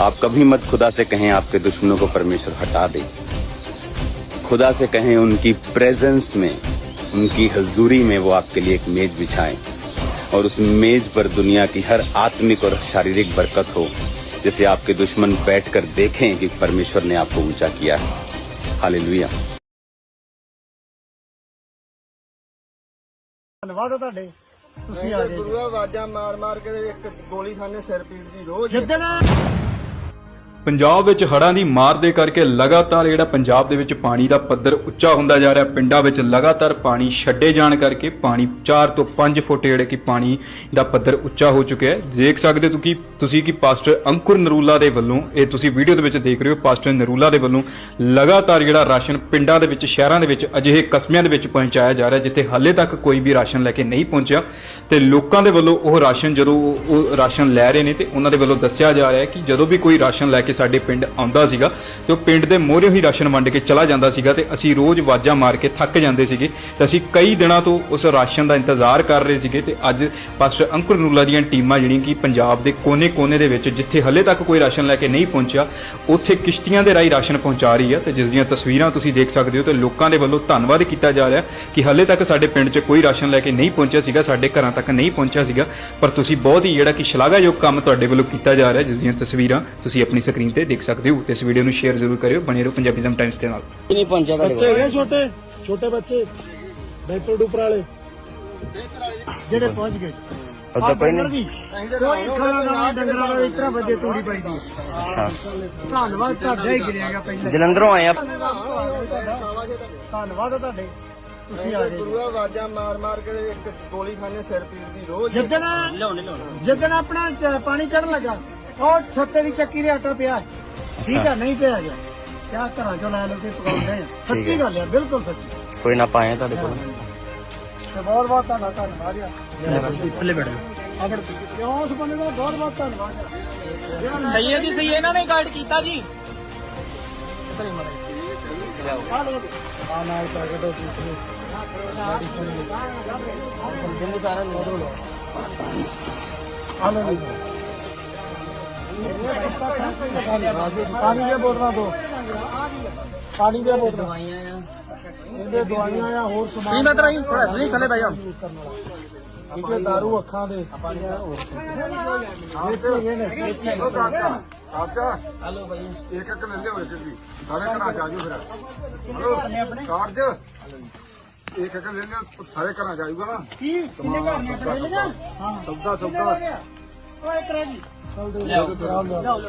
आप कभी मत खुदा से कहें आपके दुश्मनों को परमेश्वर हटा दे खुदा से कहें उनकी प्रेजेंस में उनकी हजूरी में वो आपके लिए एक मेज बिछाएं और उस मेज पर दुनिया की हर आत्मिक और शारीरिक बरकत हो जिसे आपके दुश्मन बैठकर देखें कि परमेश्वर ने आपको ऊंचा किया है हालेलुया ਧੰਨਵਾਦ ਆ ਤੁਹਾਡੇ ਤੁਸੀਂ ਆ ਗਏ ਗੁਰੂਆ ਆਵਾਜ਼ਾਂ ਮਾਰ ਮਾਰ ਕੇ ਇੱਕ ਗੋਲੀ ਖਾਣੇ ਸਿਰ ਪੀੜ ਦੀ ਰੋਜ਼ ਜਿੱਦਣ ਪੰਜਾਬ ਵਿੱਚ ਹੜ੍ਹਾਂ ਦੀ ਮਾਰ ਦੇ ਕਰਕੇ ਲਗਾਤਾਰ ਜਿਹੜਾ ਪੰਜਾਬ ਦੇ ਵਿੱਚ ਪਾਣੀ ਦਾ ਪੱਧਰ ਉੱਚਾ ਹੁੰਦਾ ਜਾ ਰਿਹਾ, ਪਿੰਡਾਂ ਵਿੱਚ ਲਗਾਤਾਰ ਪਾਣੀ ਛੱਡੇ ਜਾਣ ਕਰਕੇ ਪਾਣੀ 4 ਤੋਂ 5 ਫੁੱਟ ਜਿਹੜੇ ਕਿ ਪਾਣੀ ਦਾ ਪੱਧਰ ਉੱਚਾ ਹੋ ਚੁੱਕਿਆ ਹੈ। ਦੇਖ ਸਕਦੇ ਹੋ ਕਿ ਤੁਸੀਂ ਕਿ ਪਾਸਟਰ ਅੰਕੁਰ ਨਰੂਲਾ ਦੇ ਵੱਲੋਂ, ਇਹ ਤੁਸੀਂ ਵੀਡੀਓ ਦੇ ਵਿੱਚ ਦੇਖ ਰਹੇ ਹੋ, ਪਾਸਟਰ ਨਰੂਲਾ ਦੇ ਵੱਲੋਂ ਲਗਾਤਾਰ ਜਿਹੜਾ ਰਾਸ਼ਨ ਪਿੰਡਾਂ ਦੇ ਵਿੱਚ, ਸ਼ਹਿਰਾਂ ਦੇ ਵਿੱਚ ਅਜਿਹੇ ਕਸਬਿਆਂ ਦੇ ਵਿੱਚ ਪਹੁੰਚਾਇਆ ਜਾ ਰਿਹਾ, ਜਿੱਥੇ ਹਾਲੇ ਤੱਕ ਕੋਈ ਵੀ ਰਾਸ਼ਨ ਲੈ ਕੇ ਨਹੀਂ ਪਹੁੰਚਿਆ। ਤੇ ਲੋਕਾਂ ਦੇ ਵੱਲੋਂ ਉਹ ਰਾਸ਼ਨ ਜਦੋਂ ਉਹ ਉਹ ਰਾਸ਼ਨ ਲੈ ਰਹੇ ਨੇ ਤੇ ਉਹਨਾਂ ਦੇ ਵੱਲੋਂ ਦੱਸਿਆ ਜਾ ਰਿਹਾ ਹੈ ਕਿ ਜਦੋਂ ਵੀ ਕੋਈ ਰਾਸ਼ਨ ਲੈ ਕੇ ਸਾਡੇ ਪਿੰਡ ਆਉਂਦਾ ਸੀਗਾ ਤੇ ਉਹ ਪਿੰਡ ਦੇ ਮੋਹਰੇ ਹੀ ਰਾਸ਼ਨ ਵੰਡ ਕੇ ਚਲਾ ਜਾਂਦਾ ਸੀਗਾ ਤੇ ਅਸੀਂ ਰੋਜ਼ ਵਾਜਾਂ ਮਾਰ ਕੇ ਥੱਕ ਜਾਂਦੇ ਸੀਗੇ ਤੇ ਅਸੀਂ ਕਈ ਦਿਨਾਂ ਤੋਂ ਉਸ ਰਾਸ਼ਨ ਦਾ ਇੰਤਜ਼ਾਰ ਕਰ ਰਹੇ ਸੀਗੇ ਤੇ ਅੱਜ ਪਾਸਟਰ ਅੰਕੁਰ ਨੂਲਾ ਦੀਆਂ ਟੀਮਾਂ ਜਿਹੜੀਆਂ ਕਿ ਪੰਜਾਬ ਦੇ ਕੋਨੇ-ਕੋਨੇ ਦੇ ਵਿੱਚ ਜਿੱਥੇ ਹਲੇ ਤੱਕ ਕੋਈ ਰਾਸ਼ਨ ਲੈ ਕੇ ਨਹੀਂ ਪਹੁੰਚਿਆ, ਉੱਥੇ ਕਿਸ਼ਤੀਆਂ ਦੇ ਰਾਹੀਂ ਰਾਸ਼ਨ ਪਹੁੰਚਾ ਰਹੀ ਹੈ ਤੇ ਜਿਸ ਦੀਆਂ ਤਸਵੀਰਾਂ ਤੁਸੀਂ ਦੇਖ ਸਕਦੇ ਹੋ ਤੇ ਲੋਕਾਂ ਦੇ ਵੱਲੋਂ ਧੰਨਵਾਦ ਕੀਤਾ ਜਾ ਰਿਹਾ ਕਿ ਹਲੇ ਤੱਕ ਸਾਡੇ ਪਿੰਡ 'ਚ ਕੋਈ ਰਾਸ਼ਨ ਲੈ ਕੇ ਨਹੀਂ ਪਹੁੰਚਿਆ ਸੀਗਾ, ਸਾਡੇ ਘਰਾਂ ਤੱਕ ਨਹੀਂ ਪਹੁੰਚਿਆ ਸੀਗਾ, ਪਰ ਤੁਸੀਂ ਬਹੁਤ ਹੀ ਜਿਹੜਾ ਕਿ ਸ਼ਲਾਘਾਯੋਗ ਕੰਮ ਤੁਹਾਡੇ ਵੱਲੋਂ ਕੀਤਾ ਜਾ ਰਿਹਾ, ਜਿਸ ਦੀਆਂ ਤਸਵੀਰਾਂ ਤੁਸੀਂ ਆਪਣੀ ਸਕਰੀਨ ਤੇ ਦੇਖ ਸਕਦੇ ਹੋ। ਤੇ ਇਸ ਵੀਡੀਓ ਨੂੰ ਸ਼ੇਅਰ ਜ਼ਰੂਰ ਕਰਿਓ। ਬਣੇ ਰਹੋ ਪੰਜਾਬੀਜ਼ਮ ਟਾਈਮਸ ਦੇ ਨਾਲ। ਨਹੀਂ ਪਹੁੰਚਿਆ ਬੱਚੇ ਹੈਗੇ ਛੋਟੇ? ਛੋਟੇ ਬੱਚੇ? ਡਾਕਟਰ ਡੂਪਰ ਵਾਲੇ? ਜਿਹੜੇ ਪਹੁੰਚ ਗਏ। ਨਹੀਂ। ਵੀ। ਕੋਈ ਖਾਣਾ ਨਾ ਡੰਗਰਾਂ ਦਾ ਇਸ ਤਰ੍ਹਾਂ ਵੱਜੇ ਤੂੜੀ ਪਈ ਦੀ। ਧੰਨਵਾਦ ਤੁਹਾਡਾ ਹੀ ਗਿਰਿਆਗਾ ਪਹਿਲਾਂ। ਜਲੰਧਰੋਂ ਆਏ ਆ। ਧੰਨਵਾਦ ਤੁਹਾਡੇ। ਤੁਸੀਂ ਆ ਗਏ। ਗੁਰੂਆ ਆਵਾਜ਼ਾਂ ਮਾਰ ਮਾਰ ਕੇ ਇੱਕ ਗੋਲੀ ਖਾਣੇ ਸਿਰ ਪੀੜ ਦੀ ਰੋਜ਼। ਜਿੱਦਣ ਜਿੱਦਣ ਆਪਣਾ ਪਾਣੀ ਚੜਨ ਲੱਗਾ ਉਹ ਛੱਤੇ ਦੀ ਚੱਕੀ ਦੇ ਆਟਾ ਪਿਆ ਠੀਕ ਆ ਨਹੀਂ ਪਿਆ ਗਿਆ ਕਿਆ ਘਰਾਂ ਚੋਂ ਲੈ ਲੋ ਕੇ ਪਕਾਉਂਦੇ ਆ ਸੱਚੀ ਗੱਲ ਆ ਬਿਲਕੁਲ ਸੱਚੀ ਕੋਈ ਨਾ ਪਾਏ ਤੁਹਾਡੇ ਕੋਲ ਤੇ ਬਹੁਤ ਬਹੁਤ ਤੁਹਾਡਾ ਧੰਨਵਾਦ ਆ ਪੱਲੇ ਬੈਠ ਆਪੜ ਕਿਉਂ ਉਸ ਬੰਦੇ ਦਾ ਬਹੁਤ ਬਹੁਤ ਧੰਨਵਾਦ ਆ ਜਿਹੜਾ ਸਹੀ ਹੈ ਜੀ ਸਹੀ ਹੈ, ਇਹਨਾਂ ਨੇ ਗਾਈਡ ਕੀਤਾ ਜੀ ਆ ਲਓ ਆ ਨਾਲ ਪੈਕਟ ਹੋ ਤੁਸੀਂ ਆ ਲਓ ਜੀ ਪਾਣੀ ਦੀਆਂ ਬੋਤਲਾਂ ਦੋ। ਪਾਣੀ ਦੀਆਂ ਬੋਤਲਾਂ। ਇਹਦੇ ਦਵਾਈਆਂ ਆ ਹੋਰ ਸਮਾਨ। ਨਹੀਂ ਮੈਂ ਤਰਾ ਹੀ ਥੋੜਾ ਸਹੀ ਥੱਲੇ ਬਹਿ ਜਾ। ਠੀਕ ਹੈ ਦਾਰੂ ਅੱਖਾਂ ਦੇ। ਇੱਥੇ ਹੈਗੇ ਨੇ। ਉਹ ਕਾਕਾ ਕਾਕਾ। ਹਲੋ ਭਾਈ ਇੱਕ ਇੱਕ ਲੈ ਲਿਓ ਇੱਕ ਇੱਕ ਸਾਰੇ ਘਰਾਂ ਚ ਆਜੋ ਫਿਰ। ਹਲੋ ਕਾਰਜ। ਇੱਕ ਇੱਕ ਲੈ ਲਿਓ ਸਾਰੇ ਘਰਾਂ ਚ ਆਜੂਗਾ ਨਾ। ਕੀ? ਕਿੰਨੇ ਘਰ ਨੇ? ਆਪਣੇ ਲਿਆ? ਹਾਂ ਸੌਦਾ। ਸੌਦਾ ਉਹ ਇੱਕ ਰਹਿ ਗਈ ਚਲ ਦੇ ਲਿਆਓ